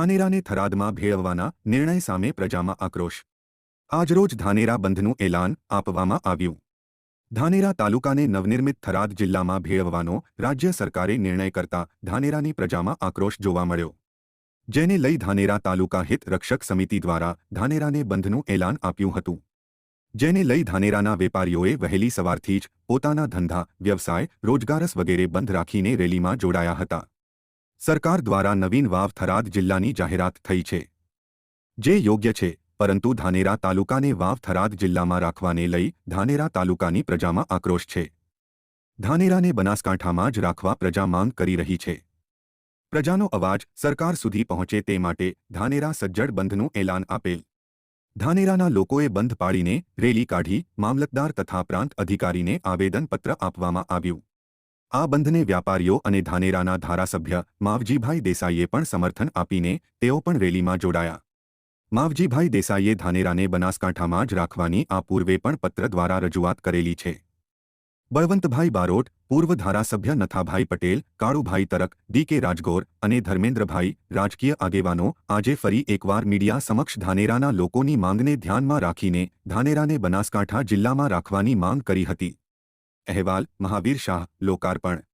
ધાનેરાને થરાદમાં ભેળવવાના નિર્ણય સામે પ્રજામાં આક્રોશ. આજરોજ ધાનેરા બંધનું એલાન આપવામાં આવ્યું. ધાનેરા તાલુકાને નવનિર્મિત થરાદ જિલ્લામાં ભેળવવાનો રાજ્ય સરકારે નિર્ણય કરતા ધાનેરાની પ્રજામાં આક્રોશ જોવા મળ્યો. જેને લઈ ધાનેરા તાલુકા હિત રક્ષક સમિતિ દ્વારા ધાનેરાને બંધનું એલાન આપ્યું હતું. જેને લઈ ધાનેરાના વેપારીઓએ વહેલી સવારથી જ પોતાના ધંધા, વ્યવસાય, રોજગારસ વગેરે બંધ રાખીને રેલીમાં જોડાયા હતા. સરકાર દ્વારા નવીન વાવ થરાદ જિલ્લાની જાહેરાત થઈ છે. જે યોગ્ય છે, પરંતુ ધાનેરા તાલુકાને વાવ થરાદ જિલ્લામાં રાખવાને લઈ ધાનેરા તાલુકાની પ્રજામાં આક્રોશ છે. ધાનેરાને બનાસકાંઠામાં જ રાખવા પ્રજા માંગ કરી રહી છે. પ્રજાનો અવાજ સરકાર સુધી પહોંચે તે માટે ધાનેરા સજ્જડ બંધનું એલાન આપેલ. ધાનેરાના લોકોએ બંધ પાડીને રેલી કાઢી મામલતદાર તથા પ્રાંત અધિકારીને આવેદનપત્ર આપવામાં આવ્યું. આ બંધને વ્યાપારીઓ અને ધાનેરાના ધારાસભ્ય માવજીભાઈ દેસાઈએ પણ સમર્થન આપીને તેઓ પણ રેલીમાં જોડાયા. માવજીભાઈ દેસાઈએ ધાનેરાને બનાસકાંઠામાં જ રાખવાની આ પૂર્વે પણ પત્ર દ્વારા રજૂઆત કરેલી છે. બળવંતભાઈ બારોટ, પૂર્વ ધારાસભ્ય નથાભાઈ પટેલ, કાળુભાઈ તરક, ડી કે રાજગોર અને ધર્મેન્દ્રભાઈ રાજકીય આગેવાનો આજે ફરી એકવાર મીડિયા સમક્ષ ધાનેરાના લોકોની માંગને ધ્યાનમાં રાખીને ધાનેરાને બનાસકાંઠા જિલ્લામાં રાખવાની માંગ કરી હતી. અહેવાલ મહાવીર શાહ લોકાર્પણ.